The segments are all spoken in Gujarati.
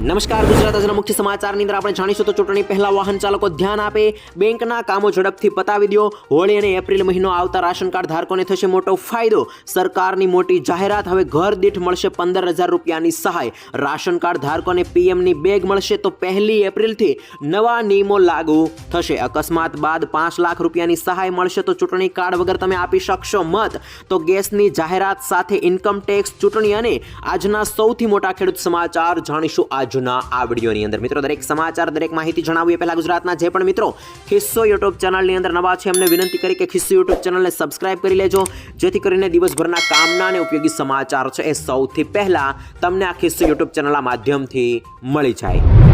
નમસ્કાર, ગુજરાત આજના મુખ્ય સમાચારની અંદર આપણે જાણીશું તો ચૂંટણી પહેલા વાહન ચાલકો ધ્યાન આપે, બેંકના કામો ઝડપથી પતાવી દો, હોળી અને એપ્રિલ મહિનો આવતા રાશન કાર્ડ ધારકોને થશે મોટો ફાયદો. સરકારની મોટી જાહેરાત, હવે ઘર દીઠ મળશે પંદર હજાર રૂપિયાની સહાય. રાશન કાર્ડ ધારકોને પીએમની બેગ મળશે તો પહેલી એપ્રિલથી નવા નિયમો લાગુ થશે. અકસ્માત બાદ પાંચ લાખ રૂપિયાની સહાય મળશે તો ચૂંટણી કાર્ડ વગર તમે આપી શકશો મત. તો ગેસની જાહેરાત સાથે ઇન્કમ ટેક્સ ચૂંટણી અને આજના સૌથી મોટા ખેડૂત સમાચાર જાણીશું આજના આ વિડીયોની અંદર મિત્રો દરેક સમાચાર, દરેક માહિતી જણાવું એ પહેલાં ગુજરાતના જે પણ મિત્રો ખિસ્સો યુટ્યુબ ચેનલની અંદર નવા છે, એમને વિનંતી કરી કે ખિસ્સો યુટ્યુબ ચેનલને સબસ્ક્રાઇબ કરી લેજો, જેથી કરીને દિવસભરના કામના અને ઉપયોગી સમાચાર છે એ સૌથી પહેલાં તમને આ ખિસ્સો યુટ્યુબ ચેનલના માધ્યમથી મળી જાય.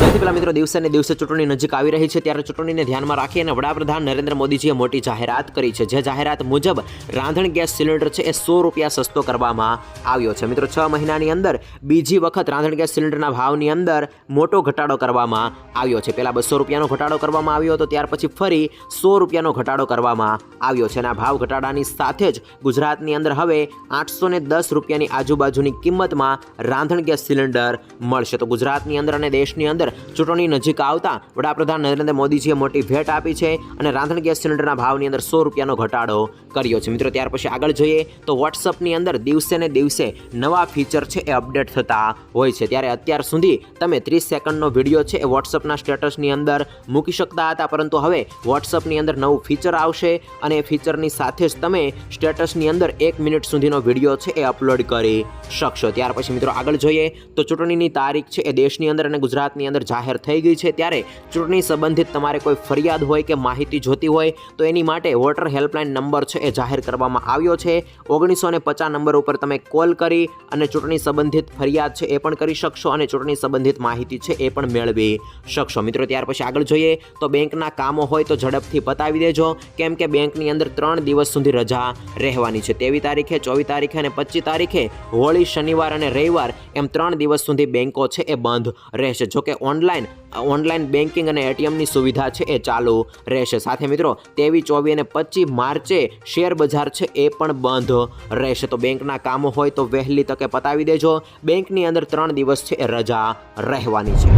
સૌથી પહેલા મિત્રો દિવસે ને દિવસે ચૂંટણી નજીક આવી રહી છે, ત્યારે ચૂંટણીને ધ્યાનમાં રાખી અને વડાપ્રધાન નરેન્દ્ર મોદીજીએ મોટી જાહેરાત કરી છે. જે જાહેરાત મુજબ રાંધણ ગેસ સિલિન્ડર છે, એ સો રૂપિયા સસ્તો કરવામાં આવ્યો છે. મિત્રો, છ મહિનાની અંદર બીજી વખત રાંધણ ગેસ સિલિન્ડરના ભાવની અંદર મોટો ઘટાડો કરવામાં આવ્યો છે. પહેલાં બસો રૂપિયાનો ઘટાડો કરવામાં આવ્યો હતો, ત્યાર પછી ફરી સો રૂપિયાનો ઘટાડો કરવામાં આવ્યો છે અને આ ભાવ ઘટાડાની સાથે જ ગુજરાતની અંદર હવે આઠસો ને દસ રૂપિયાની આજુબાજુની કિંમતમાં રાંધણ ગેસ સિલિન્ડર મળશે. તો ગુજરાતની અંદર અને દેશની અંદર ચૂંટણી નજીક આવતા વડાપ્રધાન નરેન્દ્ર મોદીજીએ મોટી ભેટ આપી છે અને રાંધણ ગેસ સિલિન્ડરના ભાવની અંદર સો રૂપિયાનો ઘટાડો કર્યો છે. મિત્રો, ત્યાર પછી આગળ જોઈએ તો વોટ્સઅપની અંદર દિવસે ને દિવસે નવા ફીચર છે એ અપડેટ થતા હોય છે. ત્યારે અત્યાર સુધી તમે ત્રીસ સેકન્ડનો વીડિયો છે એ વોટ્સઅપના સ્ટેટસની અંદર મૂકી શકતા હતા, પરંતુ હવે વોટ્સઅપની અંદર નવું ફીચર આવશે અને એ ફીચરની સાથે જ તમે સ્ટેટસની અંદર એક મિનિટ સુધીનો વીડિયો છે એ અપલોડ કરી શકશો. ત્યાર પછી મિત્રો આગળ જોઈએ તો ચૂંટણીની તારીખ છે એ દેશની અંદર અને ગુજરાતની અંદર જાહેર થઈ ગઈ છે. ત્યારે ચૂંટણી સંબંધિત તમારે કોઈ ફરિયાદ હોય કે માહિતી જોતી હોય, તો એની માટે વોટર હેલ્પલાઇન નંબર છે એ જાહેર કરવામાં આવ્યો છે. ઓગણીસો ને પચાસ નંબર ઉપર તમે કોલ કરી અને ચૂંટણી સંબંધિત ફરિયાદ છે એ પણ કરી શકશો અને ચૂંટણી સંબંધિત માહિતી છે એ પણ મેળવી શકશો. મિત્રો, ત્યાર પછી આગળ જોઈએ તો બેંકના કામો હોય તો ઝડપથી પતાવી દેજો. કેમ કે બેંકની અંદર ત્રણ દિવસ સુધી રજા રહેવાની છે. તેવી તારીખે, ચોવીસ તારીખે અને પચીસ તારીખે હોળી, શનિવાર અને રવિવાર એમ ત્રણ દિવસ સુધી બેંકો છે એ બંધ રહેશે. જોકે ઓનલાઈન ઓનલાઈન બેન્કિંગ અને એટીએમની સુવિધા છે એ ચાલુ રહેશે. સાથે મિત્રો, તેવી ચોવીસ અને પચીસ માર્ચે શેર બજાર છે એ પણ બંધ રહેશે. તો બેંકના કામો હોય તો વહેલી તકે પતાવી દેજો. બેંકની અંદર ત્રણ દિવસ છે એ રજા રહેવાની છે.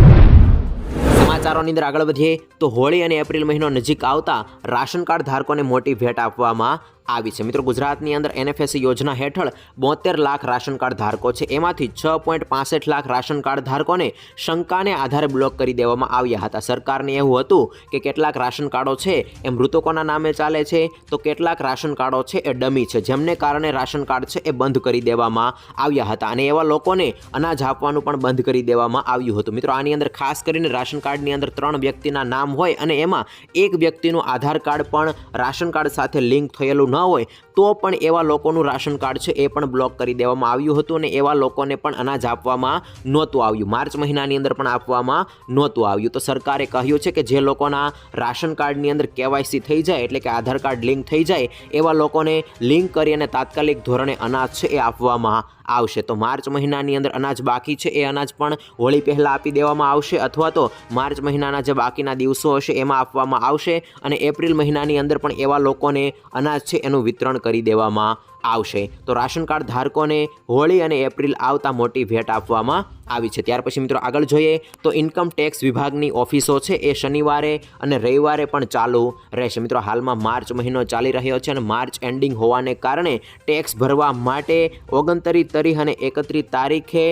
સમાચારોની અંદર આગળ વધીએ તો હોળી અને એપ્રિલ મહિનો નજીક આવતા રાશન કાર્ડ ધારકોને મોટી ભેટ આપવામાં આવી છે. મિત્રો, ગુજરાતની અંદર એનએફએસસી યોજના હેઠળ બોતેર લાખ રાશન કાર્ડ ધારકો છે. એમાંથી છ પોઈન્ટ પાસઠ લાખ રાશન કાર્ડ ધારકોને શંકાને આધારે બ્લોક કરી દેવામાં આવ્યા હતા. સરકારને એવું હતું કે કેટલાક રાશન કાર્ડો છે એ મૃતકોના નામે ચાલે છે, તો કેટલાક રાશન કાર્ડો છે એ ડમી છે, જેમને કારણે રાશન કાર્ડ છે એ બંધ કરી દેવામાં આવ્યા હતા. અને એવા લોકોને અનાજ આપવાનું પણ બંધ કરી દેવામાં આવ્યું હતું. મિત્રો, આની અંદર ખાસ કરીને રાશન કાર્ડની અંદર ત્રણ વ્યક્તિના નામ હોય અને એમાં એક વ્યક્તિનું આધાર કાર્ડ પણ રાશન કાર્ડ સાથે લિંક થયેલું ન હોય, તો પણ એવા લોકોનું રાશન કાર્ડ છે એ પણ બ્લોક કરી દેવામાં આવ્યું હતું અને એવા લોકોને પણ અનાજ આપવામાં નહોતું આવ્યું. માર્ચ મહિનાની અંદર પણ આપવામાં નહોતું આવ્યું. તો સરકારે કહ્યું છે કે જે લોકોના રાશન કાર્ડની અંદર કેવાયસી થઈ જાય, એટલે કે આધાર કાર્ડ લિંક થઈ જાય, એવા લોકોને લિંક કરી અને તાત્કાલિક ધોરણે અનાજ છે એ આપવામાં આવશે. તો માર્ચ મહિનાની અંદર અનાજ બાકી છે. એ અનાજ પણ હોળી પહેલાં આપી દેવામાં આવશે અથવા તો માર્ચ મહિનાના જે બાકીના દિવસો હશે એમાં આપવામાં આવશે અને એપ્રિલ મહિનાની અંદર પણ એવા લોકોને અનાજ છે એનું વિતરણ કરી દેવામાં આવશે. તો રાશન કાર્ડ ધારકોને હોળી અને એપ્રિલ આવતા મોટી ભેટ આપવામાં આવી છે. ત્યાર પછી મિત્રો આગળ જોઈએ તો ઇન્કમ ટેક્સ વિભાગની ઓફિસો છે. એ શનિવારે અને રવિવારે પણ ચાલુ રહેશે. મિત્રો, હાલમાં માર્ચ મહિનો ચાલી રહ્યો છે અને માર્ચ એન્ડિંગ હોવાને કારણે ટેક્સ ભરવા માટે ઓગણતરી તારીખ અને એકત્રીસ તારીખે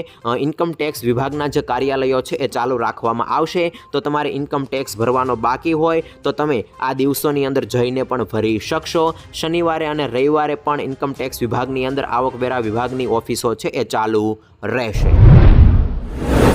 ઇન્કમ ટેક્સ વિભાગના જે કાર્યાલયો છે એ ચાલુ રાખવામાં આવશે. તો તમારે ઇન્કમ ટેક્સ ભરવાનો બાકી હોય તો તમે આ દિવસોની અંદર જઈને પણ ભરી શકશો. શનિવારે અને રવિવારે પણ ઇન્કમ ટેક્સ વિભાગની અંદર આવકવેરા વિભાગની ઓફિસો છે એ ચાલુ રહેશે.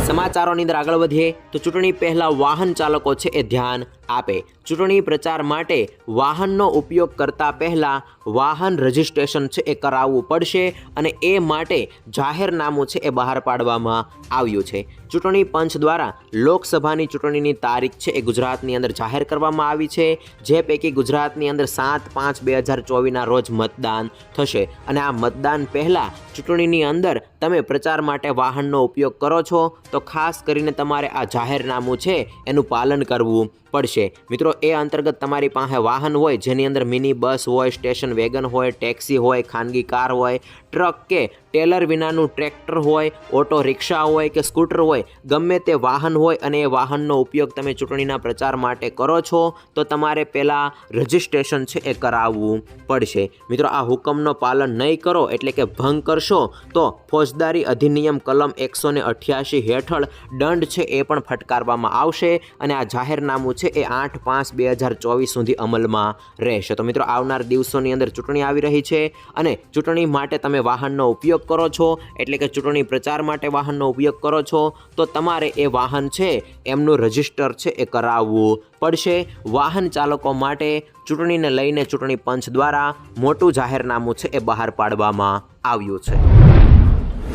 સમાચારોની અંદર આગળ વધીએ તો ચૂંટણી પહેલાં વાહન ચાલકો છે એ ધ્યાન આપે. ચૂંટણી પ્રચાર માટે વાહનનો ઉપયોગ કરતા પહેલાં વાહન રજિસ્ટ્રેશન છે એ કરાવવું પડશે અને એ માટે જાહેરનામું છે એ બહાર પાડવામાં આવ્યું છે. ચૂંટણી પંચ દ્વારા લોકસભાની ચૂંટણીની તારીખ છે એ ગુજરાતની અંદર જાહેર કરવામાં આવી છે. જે પૈકી ગુજરાતની અંદર સાત પાંચ બે હજાર ચોવીસના રોજ મતદાન થશે. અને આ મતદાન પહેલાં ચૂંટણીની અંદર તમે પ્રચાર માટે વાહનનો ઉપયોગ કરો છો, તો ખાસ કરીને તમારે આ જાહેરનામું છે એનું પાલન કરવું પડશે. મિત્રો, એ અંતર્ગત તમારી પાસે વાહન હોય, જેની અંદર મિની બસ હોય, સ્ટેશન વેગન હોય, ટેક્સી હોય, ખાનગી કાર હોય ટ્રક કે ટેલર વિનાનું ટ્રેક્ટર હોય, ઓટો રિક્ષા હોય કે સ્કૂટર હોય, ગમે તે વાહન હોય અને એ વાહનનો ઉપયોગ તમે ચૂંટણીના પ્રચાર માટે કરો છો, તો તમારે પહેલાં રજિસ્ટ્રેશન છે એ કરાવવું પડશે. મિત્રો, આ હુકમનો પાલન નહીં કરો એટલે કે ભંગ કરશો, તો ફોજદારી અધિનિયમ કલમ એકસો ને અઠ્યાસી હેઠળ દંડ છે એ પણ ફટકારવામાં આવશે અને આ જાહેરનામું છે એ આઠ પાંચ બે હજાર ચોવીસ સુધી અમલમાં રહેશે. તો મિત્રો, આવનાર દિવસોની અંદર ચૂંટણી આવી રહી છે અને ચૂંટણી માટે તમે વાહનનો ઉપયોગ કરો છો, એટલે કે ચૂંટણી પ્રચાર માટે વાહનનો ઉપયોગ કરો છો, તો તમારે એ વાહન છે, એમનું રજિસ્ટર છે એ કરાવવું પડશે. વાહન ચાલકો માટે ચૂંટણીને લઈને ચૂંટણી પંચ દ્વારા મોટું જાહેરનામું છે એ બહાર પાડવામાં આવ્યું છે.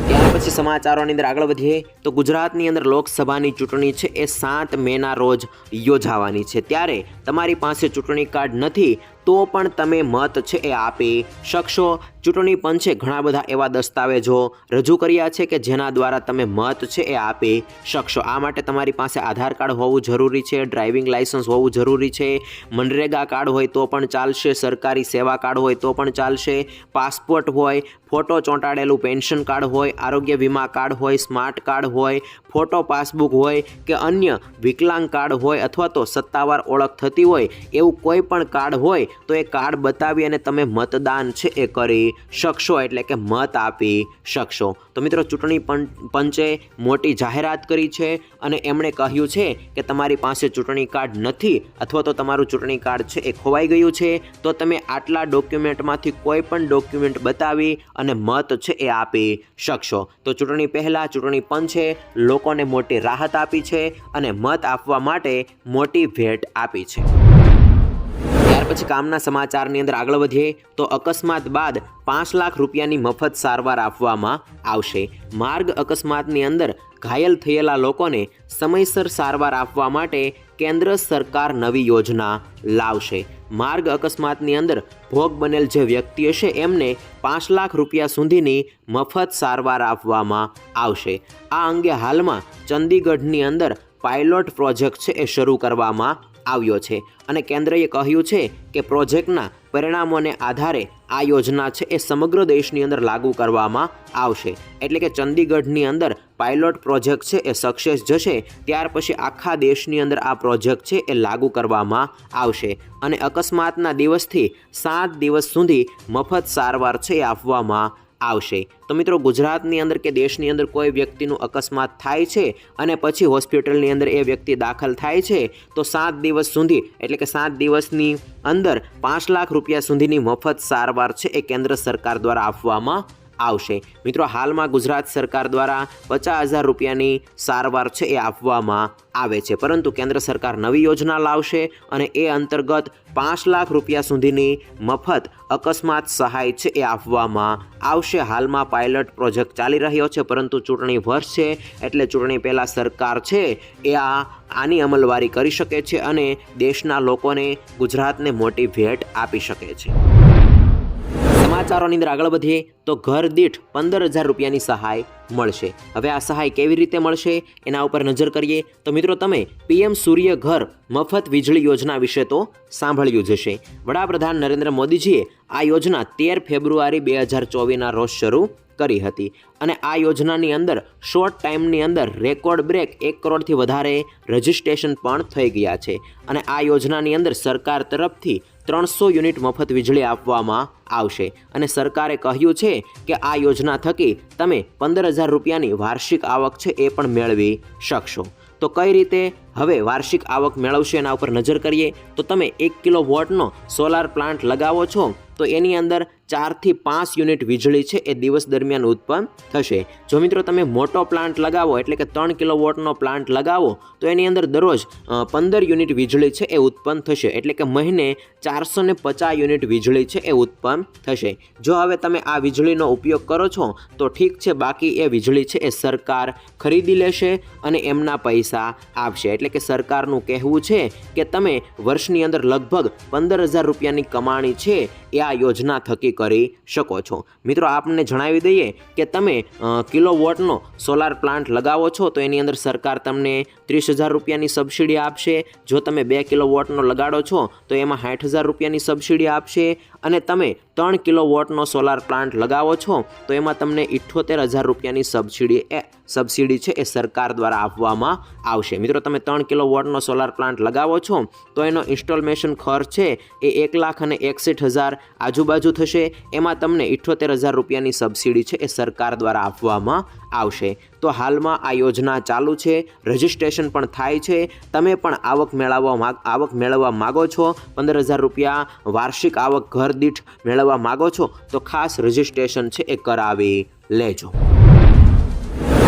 ત્યાર પછી સમાચારોની અંદર આગળ વધીએ, તો ગુજરાતની અંદર લોકસભાની ચૂંટણી છે એ સાત મેના રોજ યોજાવાની છે. ત્યારે તમારી પાસે ચૂંટણી કાર્ડ નથી, તો પણ તમે મત છે એ આપી શકશો. ચૂંટણી પંચે ઘણા બધા એવા દસ્તાવેજો રજૂ કર્યા છે કે જેના દ્વારા તમે મત છે એ આપી શકશો. આ માટે તમારી પાસે આધાર કાર્ડ હોવું જરૂરી છે, ડ્રાઇવિંગ લાઇસન્સ હોવું જરૂરી છે, મનરેગા કાર્ડ હોય તો પણ ચાલશે, સરકારી સેવા કાર્ડ હોય તો પણ ચાલશે, પાસપોર્ટ હોય, ફોટો ચોંટાડેલું પેન્શન કાર્ડ હોય, આરોગ્ય વીમા કાર્ડ હોય, સ્માર્ટ કાર્ડ હોય, ફોટો પાસબુક હોય કે અન્ય વિકલાંગ કાર્ડ હોય અથવા તો સત્તાવાર ઓળખ થતી હોય એવું કોઈ પણ કાર્ડ હોય તો એ કાર્ડ બતાવી અને તમે મતદાન છે એ કરી શકશો એટલે કે મત આપી શકશો. તો મિત્રો, ચૂંટણી પંચે મોટી જાહેરાત કરી છે અને એમણે કહ્યું છે કે તમારી પાસે ચૂંટણી કાર્ડ નથી અથવા તો તમારું ચૂંટણી કાર્ડ છે એ ખોવાઈ ગયું છે, તો તમે આટલા ડોક્યુમેન્ટમાંથી કોઈ પણ ડોક્યુમેન્ટ બતાવી અને મત છે એ આપી શકશો. તો ચૂંટણી પહેલાં, ચૂંટણી પંચે લોકોને મોટી રાહત આપી છે અને મત આપવા માટે મોટી ભેટ આપી છે. પછી કામના સમાચારની અંદર આગળ વધીએ, તો અકસ્માત બાદ પાંચ લાખ રૂપિયાની મફત સારવાર આપવામાં આવશે. માર્ગ અકસ્માતની અંદર ઘાયલ થયેલા લોકોને સમયસર સારવાર આપવા માટે કેન્દ્ર સરકાર નવી યોજના લાવશે. માર્ગ અકસ્માતની અંદર ભોગ બનેલ જે વ્યક્તિ હશે, એમને પાંચ લાખ રૂપિયા સુધીની મફત સારવાર આપવામાં આવશે. આ અંગે હાલમાં ચંદીગઢની અંદર પાયલોટ પ્રોજેક્ટ છે એ શરૂ કરવામાં આવ્યો છે અને કેન્દ્રએ કહ્યું છે કે પ્રોજેક્ટના પરિણામોને આધારે આ યોજના છે એ સમગ્ર દેશની અંદર લાગુ કરવામાં આવશે. એટલે કે ચંદીગઢની અંદર પાયલોટ પ્રોજેક્ટ છે એ સક્સેસ જશે, ત્યાર પછી આખા દેશની અંદર આ પ્રોજેક્ટ છે એ લાગુ કરવામાં આવશે. અને અકસ્માતના દિવસથી સાત દિવસ સુધી મફત સારવાર છે એ આપવામાં આવશે. તો મિત્રો, ગુજરાતની અંદર કે દેશની અંદર કોઈ વ્યક્તિનું અકસ્માત થાય છે અને પછી હોસ્પિટલની અંદર એ વ્યક્તિ દાખલ થાય છે, તો સાત દિવસ સુધી, એટલે કે સાત દિવસની અંદર પાંચ લાખ રૂપિયા સુધીની મફત સારવાર છે એ કેન્દ્ર સરકાર દ્વારા આપવામાં આવશે. મિત્રો, હાલમાં ગુજરાત સરકાર દ્વારા પચાસ હજાર રૂપિયાની સારવાર છે એ આપવામાં આવે છે. પરંતુ કેન્દ્ર સરકાર નવી યોજના લાવશે અને એ અંતર્ગત પાંચ લાખ રૂપિયા સુધીની મફત અકસ્માત સહાય છે એ આપવામાં આવશે. હાલમાં પાયલટ પ્રોજેક્ટ ચાલી રહ્યો છે, પરંતુ ચૂંટણી વર્ષ છે એટલે ચૂંટણી પહેલાં સરકાર છે એ આ આની અમલવારી કરી શકે છે અને દેશના લોકોને ગુજરાતને મોટી ભેટ આપી શકે છે. સમાચારોની અંદર આગળ વધીએ તો ઘર દીઠ પંદર હજાર રૂપિયાની સહાય મળશે. હવે આ સહાય કેવી રીતે મળશે એના ઉપર નજર કરીએ. તો મિત્રો તમે પીએમ સૂર્ય ઘર મફત વીજળી યોજના વિશે તો સાંભળ્યું જ હશે. વડાપ્રધાન નરેન્દ્ર મોદીજીએ આ યોજના તેર ફેબ્રુઆરી બે હજાર ચોવીસના રોજ શરૂ કરી હતી. અને આ યોજનાની અંદર શોર્ટ ટાઈમની અંદર રેકોર્ડ બ્રેક એક કરોડથી વધારે રજિસ્ટ્રેશન પણ થઈ ગયા છે. અને આ યોજનાની અંદર સરકાર તરફથી ત્રણસો યુનિટ મફત વીજળી આપવામાં આવશે. અને સરકારે કહ્યું છે કે આ યોજના થકી તમે પંદર હજાર રૂપિયાની વાર્ષિક આવક છે એ પણ મેળવી શકશો. તો કઈ રીતે હવે વાર્ષિક આવક મેળવશો એના ઉપર નજર કરીએ? તો તમે એક કિલો વોટનો સોલાર પ્લાન્ટ લગાવો છો, તો એની અંદર ચારથી પાંચ યુનિટ વીજળી છે, એ દિવસ દરમિયાન ઉત્પન્ન થશે. જો મિત્રો તમે મોટો પ્લાન્ટ લગાવો, એટલે કે ત્રણ કિલો વોટનો પ્લાન્ટ લગાવો, તો એની અંદર દરરોજ પંદર યુનિટ વીજળી છે, એ ઉત્પન્ન થશે. એટલે કે મહિને ચારસો ને પચાસ યુનિટ વીજળી છે, એ ઉત્પન્ન થશે. જો હવે તમે આ વીજળીનો ઉપયોગ કરો છો, તો ઠીક છે, બાકી એ વીજળી છે, એ સરકાર ખરીદી લેશે અને એમના પૈસા આપશે. એટલે કે સરકારનું કહેવું છે કે તમે વર્ષની અંદર લગભગ પંદર હજાર રૂપિયાની કમાણી છે, એ આ યોજના થકી કરી શકો છો. મિત્રો, આપને જણાવી દઈએ કે તમે કિલો વોટનો સોલાર પ્લાન્ટ લગાવો છો, તો એની અંદર સરકાર તમને ત્રીસ હજાર રૂપિયાની સબસિડી આપશે. જો તમે બે કિલો વોટનો લગાડો છો, તો એમાં સાઠ હજાર રૂપિયાની સબસિડી આપશે. અને તમે ત્રણ કિલો વોટનો સોલાર પ્લાન્ટ લગાવો છો, તો એમાં તમને ઇઠ્ઠોતેર હજાર રૂપિયાની સબસિડી એ સબસિડી છે એ સરકાર દ્વારા આપવામાં આવશે. મિત્રો, તમે ત્રણ કિલો વોટનો સોલાર પ્લાન્ટ લગાવો છો, તો એનો ઇન્સ્ટોલમેશન ખર્ચ છે એ એક લાખ અને એકસઠ હજાર આજુબાજુ થશે. એમાં તમને ઇઠ્ઠોતેર હજાર રૂપિયાની સબસિડી છે એ સરકાર દ્વારા આપવામાં આવશે. તો હાલમાં આ યોજના ચાલુ છે. રજિસ્ટ્રેશન પણ થાય છે. તમે પણ આવક મેળવવા માગ, આવક મેળવવા માગો છો. પંદર હજાર રૂપિયા વાર્ષિક આવક ઘર દીઠ મેળવવા માગો છો. તો ખાસ રજિસ્ટ્રેશન છે એ કરાવી લેજો.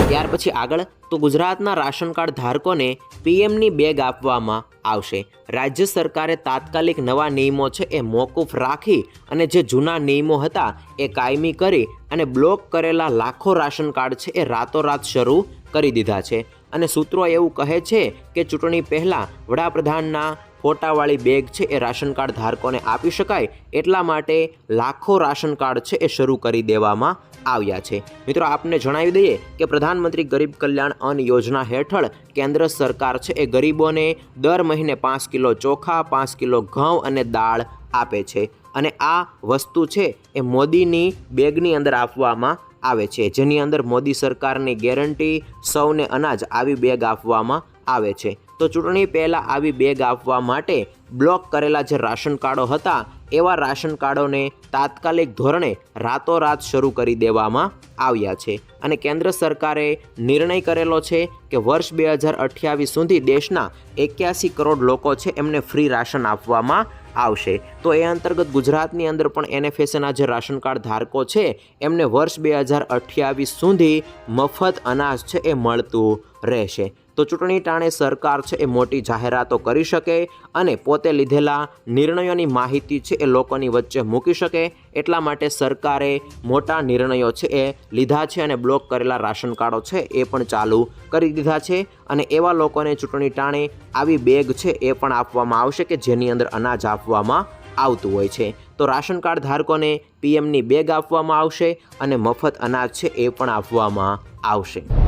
ત્યાર પછી આગળ તો ગુજરાતના રાશન કાર્ડ ધારકોને પીએમની બેગ આપવામાં આવશે. રાજ્ય સરકારે તાત્કાલિક નવા નિયમો છે એ મોકૂફ રાખી અને જે જૂના નિયમો હતા એ કાયમી કરી અને બ્લોક કરેલા લાખો રાશન કાર્ડ છે એ રાતોરાત શરૂ કરી દીધા છે. અને સૂત્રો એવું કહે છે કે ચૂંટણી પહેલાં વડાપ્રધાનના ફોટાવાળી બેગ છે એ રાશન કાર્ડ ધારકોને આપી શકાય, એટલા માટે લાખો રાશન કાર્ડ છે એ શરૂ કરી દેવામાં આવ્યા છે. મિત્રો, આપને જણાવી દઈએ કે પ્રધાનમંત્રી ગરીબ કલ્યાણ અન્ન યોજના હેઠળ કેન્દ્ર સરકાર છે એ ગરીબોને દર મહિને પાંચ કિલો ચોખા, પાંચ કિલો ઘઉં અને દાળ આપે છે. અને આ વસ્તુ છે એ મોદીની બેગની અંદર આપવામાં આવે છે. જેની અંદર મોદી સરકારની ગેરંટી સૌને અનાજ આવી બેગ આપવામાં આવે છે. તો ચૂંટણી પહેલાં આવી બેગ આપવા માટે બ્લોક કરેલા જે રાશન કાર્ડો હતા, એવા રાશન કાર્ડોને તાત્કાલિક ધોરણે રાતોરાત શરૂ કરી દેવામાં આવ્યા છે. અને કેન્દ્ર સરકારે નિર્ણય કરેલો છે કે વર્ષ બે હજાર અઠ્યાવીસ સુધી દેશના એક્યાસી કરોડ લોકો છે એમને ફ્રી રાશન આપવામાં આવશે. તો એ અંતર્ગત ગુજરાતની અંદર પણ એનએફએસના જે રાશન કાર્ડ ધારકો છે, એમને વર્ષ બે હજાર અઠ્યાવીસ સુધી મફત અનાજ છે એ મળતું રહેશે. તો ચૂંટણી ટાણે સરકાર છે એ મોટી જાહેરાતો કરી શકે અને પોતે લીધેલા નિર્ણયોની માહિતી છે એ લોકોની વચ્ચે મૂકી શકે. એટલા માટે સરકારે મોટા નિર્ણયો છે એ લીધા છે અને બ્લોક કરેલા રાશન કાર્ડો છે એ પણ ચાલુ કરી દીધા છે અને એવા લોકોને ચૂંટણી ટાણે આવી બેગ છે એ પણ આપવામાં આવશે કે જેની અંદર અનાજ આપવામાં આવતું હોય છે. તો રાશન કાર્ડ ધારકોને પીએમની બેગ આપવામાં આવશે અને મફત અનાજ છે એ પણ આપવામાં આવશે.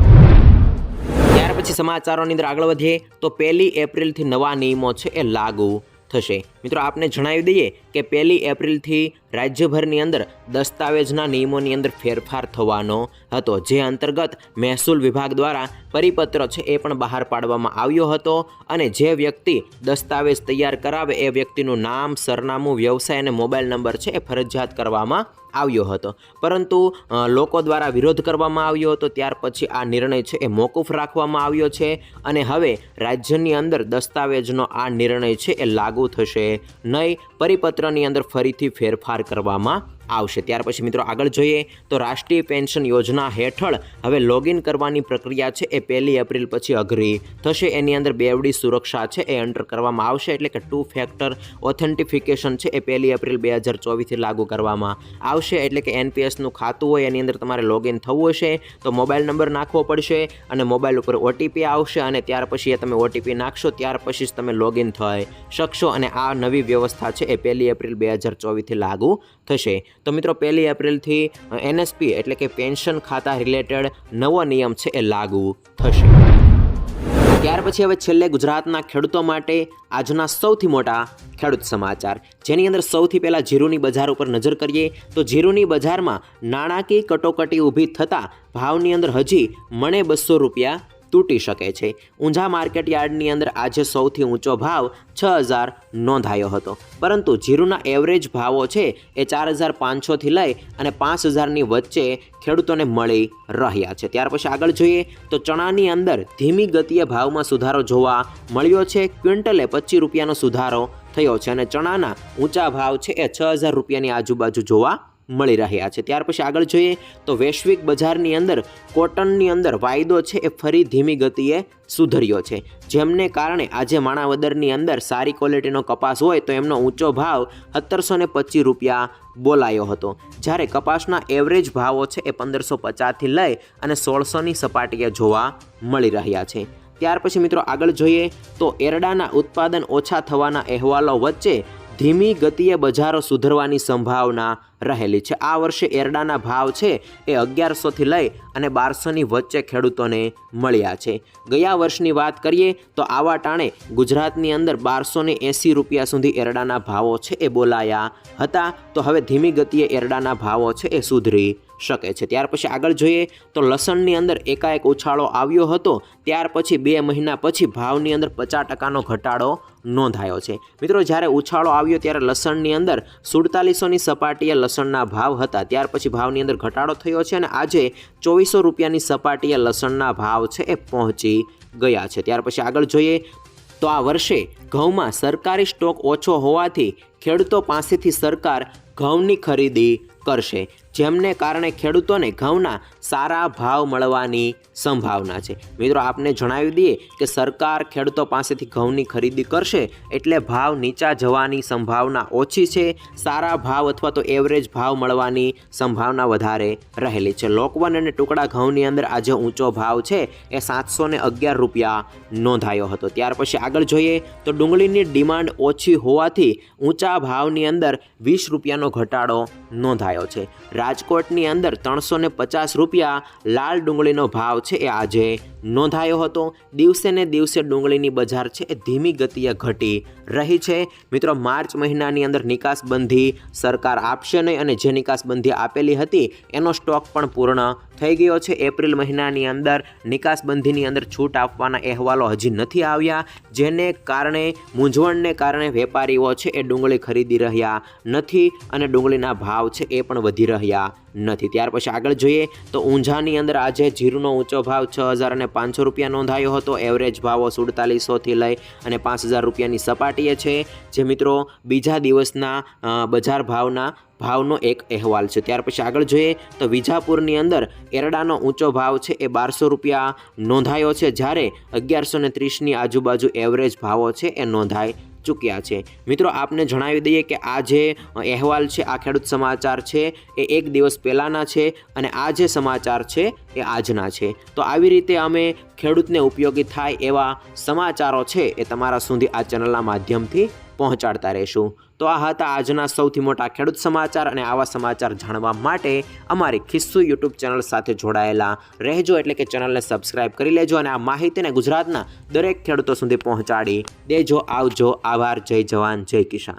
પછી સમાચારોની અંદર આગળ વધીએ, તો પહેલી એપ્રિલથી નવા નિયમો છે એ લાગુ થશે. મિત્રો, આપને જણાવી દઈએ કે પહેલી એપ્રિલથી રાજ્યભરની અંદર દસ્તાવેજના નિયમોની અંદર ફેરફાર થવાનો હતો, જે અંતર્ગત મહેસૂલ વિભાગ દ્વારા પરિપત્ર છે એ પણ બહાર પાડવામાં આવ્યો હતો અને જે વ્યક્તિ દસ્તાવેજ તૈયાર કરાવે એ વ્યક્તિનું નામ, સરનામું, વ્યવસાય અને મોબાઈલ નંબર છે એ ફરજિયાત કરવામાં આવ્યો હતો. પરંતુ લોકો દ્વારા વિરોધ કરવામાં આવ્યો હતો, ત્યાર પછી આ નિર્ણય છે એ મોકૂફ રાખવામાં આવ્યો છે અને હવે રાજ્યની અંદર દસ્તાવેજનો આ નિર્ણય છે એ લાગુ થશે નહીં. પરિપત્રની અંદર ફરીથી ફેરફાર કરવામાં આવશે. ત્યાર પછી મિત્રો આગળ જોઈએ તો રાષ્ટ્રીય પેન્શન યોજના હેઠળ હવે લોગિન કરવાની પ્રક્રિયા છે એ પહેલી એપ્રિલ પછી અઘરી થશે. એની અંદર બેવડી સુરક્ષા છે એ એન્ટર કરવામાં આવશે એટલે કે ટુ ફેક્ટર ઓથેન્ટિફિકેશન છે એ પહેલી એપ્રિલ બે હજાર ચોવીસથી લાગુ કરવામાં આવશે. એટલે કે એનપીએસનું ખાતું હોય એની અંદર તમારે લોગિન થવું હશે તો મોબાઈલ નંબર નાખવો પડશે અને મોબાઈલ ઉપર ઓટીપી આવશે અને ત્યાર પછી એ તમે ઓટીપી નાખશો, ત્યાર પછી જ તમે લોગિન થઈ શકશો અને આ નવી વ્યવસ્થા છે એ પહેલી એપ્રિલ બે હજાર ચોવીસથી લાગુ થશે. તો મિત્રો, પહેલી એપ્રિલથી એનએસપી એટલે કે પેન્શન ખાતા રિલેટેડ નવો નિયમ છે એ લાગુ થશે. ત્યાર પછી હવે છેલ્લે ગુજરાતના ખેડૂતો માટે આજના સૌથી મોટા ખેડૂત સમાચાર. જેની અંદર સૌથી પહેલાં જીરુની બજાર ઉપર નજર કરીએ, તો જીરુની બજારમાં નાણાકીય કટોકટી ઊભી થતાં ભાવની અંદર હજી મણે બસો રૂપિયા તૂટી શકે છે. ઊંઝા માર્કેટ યાર્ડની અંદર આજે સૌથી ઊંચો ભાવ છ હજાર નોંધાયો હતો. પરંતુ જીરુના એવરેજ ભાવો છે એ ચાર હજાર પાંચસોથી લઈ અને પાંચ હજારની વચ્ચે ખેડૂતોને મળી રહ્યા છે. ત્યાર પછી આગળ જોઈએ તો ચણાની અંદર ધીમી ગતિએ ભાવમાં સુધારો જોવા મળ્યો છે. ક્વિન્ટલે પચીસ રૂપિયાનો સુધારો થયો છે અને ચણાના ઊંચા ભાવ છે એ છ હજાર રૂપિયાની આજુબાજુ જોવા મળી રહ્યા છે. ત્યાર પછી આગળ જોઈએ તો વૈશ્વિક બજારની અંદર કોટનની અંદર વાયદો છે એ ફરી ધીમી ગતિએ સુધર્યો છે. જેમને કારણે આજે માણાવદરની અંદર સારી ક્વોલિટીનો કપાસ હોય તો એમનો ઊંચો ભાવ સત્તરસો ને પચીસ રૂપિયા બોલાયો હતો. જ્યારે કપાસના એવરેજ ભાવો છે એ પંદરસો પચાસથી લઈ અને સોળસોની સપાટીએ જોવા મળી રહ્યા છે. ત્યાર પછી મિત્રો આગળ જોઈએ તો એરડાના ઉત્પાદન ઓછા થવાના અહેવાલો વચ્ચે ધીમી ગતિએ બજારો સુધરવાની સંભાવના રહેલી છે. આ વર્ષે એરડાના ભાવ છે એ અગિયારસોથી લઈ અને બારસોની વચ્ચે ખેડૂતોને મળ્યા છે. ગયા વર્ષની વાત કરીએ તો આવા ટાણે ગુજરાતની અંદર બારસોને એંસી રૂપિયા સુધી એરડાના ભાવો છે એ બોલાયા હતા. તો હવે ધીમી ગતિએ એરડાના ભાવો છે એ સુધરી શકે છે. ત્યાર પછી આગળ જોઈએ તો લસણની અંદર એકાએક ઉછાળો આવ્યો હતો. ત્યાર પછી બે મહિના પછી ભાવની અંદર પચાસ ટકાનો ઘટાડો નોંધાયો છે. મિત્રો, જ્યારે ઉછાળો આવ્યો ત્યારે લસણની અંદર સુડતાલીસોની સપાટીએ લસણના ભાવ હતા. ત્યાર પછી ભાવની અંદર ઘટાડો થયો છે અને આજે ચોવીસો રૂપિયાની સપાટીએ લસણના ભાવ છે એ પહોંચી ગયા છે. ત્યાર પછી આગળ જોઈએ તો આ વર્ષે ઘઉંમાં સરકારી સ્ટોક ઓછો હોવાથી ખેડૂતો પાસેથી સરકાર ઘઉંની ખરીદી કરશે. જેમને કારણે ખેડૂતોને ઘઉંના સારા ભાવ મળવાની સંભાવના છે. મિત્રો, આપને જણાવી દઈએ કે સરકાર ખેડૂતો પાસેથી ઘઉંની ખરીદી કરશે એટલે ભાવ નીચા જવાની સંભાવના ઓછી છે. સારા ભાવ અથવા તો એવરેજ ભાવ મળવાની સંભાવના વધારે રહેલી છે. લોકવન અને ટુકડા ઘઉંની અંદર આજે ઊંચો ભાવ છે એ સાતસો અગિયાર રૂપિયા નોંધાયો હતો. ત્યાર પછી આગળ જોઈએ તો ડુંગળીની ડિમાન્ડ ઓછી હોવાથી ઊંચા ભાવની અંદર વીસ રૂપિયાનો ઘટાડો નોંધાયો છે. રાજકોટની અંદર ત્રણસો ને પચાસ રૂપિયા લાલ ડુંગળીનો ભાવ છે એ આજે નોંધાયો હતો. દિવસે ને દિવસે ડુંગળીની બજાર છે એ ધીમી ગતિએ ઘટી રહી છે. મિત્રો, માર્ચ મહિનાની અંદર નિકાસબંધી સરકાર આપશે નહીં અને જે નિકાસબંધી આપેલી હતી એનો સ્ટોક પણ પૂર્ણ થઈ ગયો છે. એપ્રિલ મહિનાની અંદર નિકાસબંધીની અંદર છૂટ આપવાના અહેવાલો હજી નથી આવ્યા, જેને કારણે, મૂંઝવણને કારણે વેપારીઓ છે એ ડુંગળી ખરીદી રહ્યા નથી અને ડુંગળીના ભાવ છે એ પણ વધી રહ્યા નથી. ત્યાર પછી આગળ જોઈએ તો ઊંઝાની અંદર આજે જીરુનો ઊંચો ભાવ છ હજાર અને પાંચસો રૂપિયા નોંધાયો હતો. એવરેજ ભાવો સુડતાલીસોથી લઈ અને પાંચ હજાર રૂપિયાની સપાટીએ છે. જે મિત્રો, બીજા દિવસના બજાર ભાવના ભાવનો એક અહેવાલ છે. ત્યાર પછી આગળ જોઈએ તો વિજાપુરની અંદર એરડાનો ઊંચો ભાવ છે એ બારસો રૂપિયા નોંધાયો છે. જ્યારે અગિયારસો ને ત્રીસની આજુબાજુ એવરેજ ભાવો છે એ નોંધાઈ ચૂક્યા છે. મિત્રો, આપને જણાવી દઈએ કે આ જે અહેવાલ છે, આ ખેડૂત સમાચાર છે એ એક દિવસ પહેલાંના છે અને આ જે સમાચાર છે એ આજના છે. તો આવી રીતે અમે ખેડૂતને ઉપયોગી થાય એવા સમાચારો છે એ તમારા સુધી આ ચેનલના માધ્યમથી પહોંચાડતા રહીશું. તો આ હતા આજના સૌથી મોટા ખેડૂત સમાચાર અને આવા સમાચાર જાણવા માટે અમારી ખિસ્સુ યુટ્યુબ ચેનલ સાથે જોડાયેલા રહેજો એટલે કે ચેનલને સબસ્ક્રાઇબ કરી લેજો અને આ માહિતીને ગુજરાતના દરેક ખેડૂતો સુધી પહોંચાડી દેજો. આવજો. આભાર. જય જવાન. જય કિસાન.